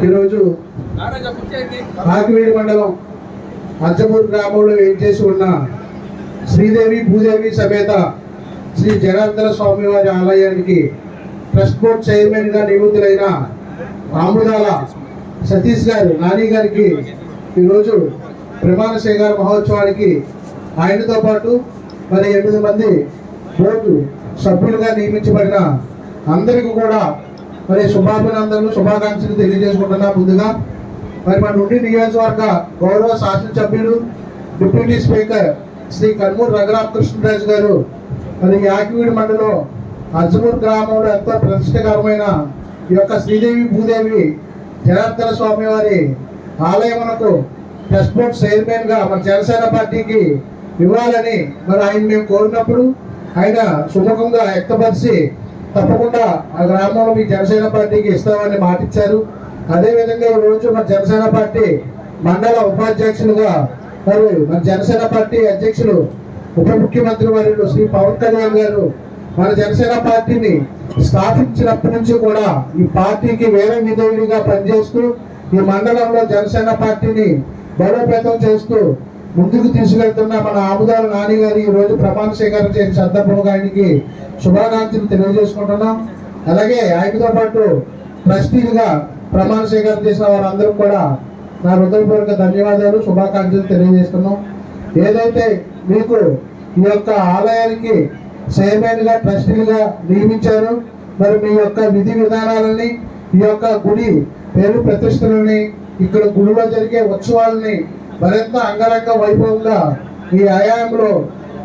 ఈరోజు కాకివీడి మండలం అజ్జమూరు గ్రామంలో వేయించేసి ఉన్న శ్రీదేవి భూదేవి సమేత శ్రీ జనార్దన స్వామి వారి ఆలయానికి ట్రస్ట్ బోర్డ్ చైర్మన్గా నియమితులైన ఆముదాల సతీష్ గారు నాని గారికి ఈరోజు ప్రమాణ స్వీకార మహోత్సవానికి ఆయనతో పాటు మరి ఎనిమిది మంది బోర్డు సభ్యులుగా నియమించబడిన అందరికీ కూడా మరి శుభాభినందనలు శుభాకాంక్షలు తెలియజేసుకుంటున్నా ముందుగా. మరి మన నుండి నియోజకవర్గ గౌరవ శాసనసభ్యులు డిప్యూటీ స్పీకర్ శ్రీ కన్మూరు రఘురామకృష్ణరాజు గారు మరి యాకివీడి మండలం అజ్మూర్ గ్రామంలో ఎంతో ప్రతిష్టకరమైన ఈ యొక్క శ్రీదేవి భూదేవి జనార్దన స్వామి వారి ఆలయమునకు ట్రస్ట్ బోర్డ్ చైర్మన్గా మన జనసేన పార్టీకి ఇవ్వాలని మరి ఆయన మేము కోరినప్పుడు ఆయన సుముఖంగా వ్యక్తపరిచి తప్పకుండా ఆ గ్రామంలో మీ జనసేన పార్టీకి ఇస్తామని మాటిచ్చారు. అదేవిధంగా ఈ రోజు మన జనసేన పార్టీ మండల ఉపాధ్యక్షులుగా మరి మన జనసేన పార్టీ అధ్యక్షులు ఉప ముఖ్యమంత్రి వర్యులు శ్రీ పవన్ కళ్యాణ్ గారు మన జనసేన పార్టీని స్థాపించినప్పటి నుంచి కూడా ఈ పార్టీకి వేరే విధేయుడిగా పనిచేస్తూ ఈ మండలంలో జనసేన పార్టీని బలోపేతం చేస్తూ ముందుకు తీసుకెళ్తున్న మన ఆముదాల నాని గారి ఈ రోజు ప్రమాణ స్వీకారం చేసిన సందర్భంగా ఆయనకి శుభాకాంక్షలు తెలియజేసుకుంటున్నాం. అలాగే ఆయనతో పాటు ట్రస్టీలుగా ప్రమాణ స్వీకారం చేసిన వారందరూ కూడా నా హృదయపూర్వక ధన్యవాదాలు శుభాకాంక్షలు తెలియజేస్తున్నాం. ఏదైతే మీకు ఈ యొక్క ఆలయానికి చైర్మన్గా ట్రస్టీలుగా నియమించారు మరి మీ యొక్క విధి విధానాలని ఈ యొక్క గుడి పేరు ప్రతిష్టలని ఇక్కడ గుడిలో జరిగే ఉత్సవాలని మరింత అంగరంగ వైభవంగా ఈ ఆయాయంలో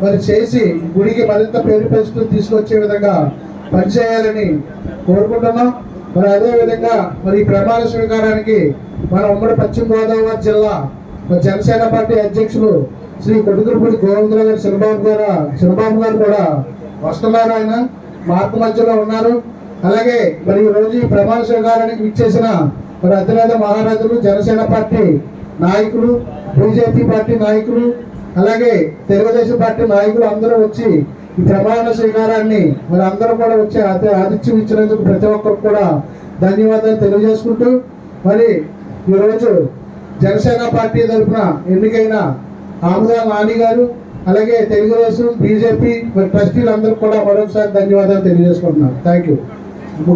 మరి చేసి గుడికి మరింత పేరు ప్రస్తుతం తీసుకొచ్చే విధంగా పనిచేయాలని కోరుకుంటున్నాం. మరి అదే విధంగా మరి ఈ ప్రమాణ స్వీకారానికి మన ఉమ్మడి పశ్చిమ గోదావరి జిల్లా జనసేన పార్టీ అధ్యక్షులు శ్రీ కొడుకులపూడి గోవిందరావు గారు చిన్నబాబు గారు చిన్నబాబు గారు కూడా వస్తున్నారు ఆయన. మార్పు మధ్యలో ఉన్నారు. అలాగే మరి ఈ రోజు ఈ ప్రమాణ స్వీకారానికి ఇచ్చేసిన మరి అతిరేత మహారాజులు జనసేన పార్టీ నాయకులు బీజేపీ పార్టీ నాయకులు అలాగే తెలుగుదేశం పార్టీ నాయకులు అందరూ వచ్చి ఈ ప్రమాణ స్వీకారాన్ని మరి అందరూ కూడా వచ్చి ఆతిథ్యం ఇచ్చినందుకు ప్రతి ఒక్కరు కూడా ధన్యవాదాలు తెలియజేసుకుంటూ మరి ఈరోజు జనసేన పార్టీ తరఫున ఎన్నికైన ఆముదా నాని గారు అలాగే తెలుగుదేశం బీజేపీ మరి ట్రస్టీలందరూ కూడా మరొకసారి ధన్యవాదాలు తెలియజేసుకుంటున్నాను. Thank you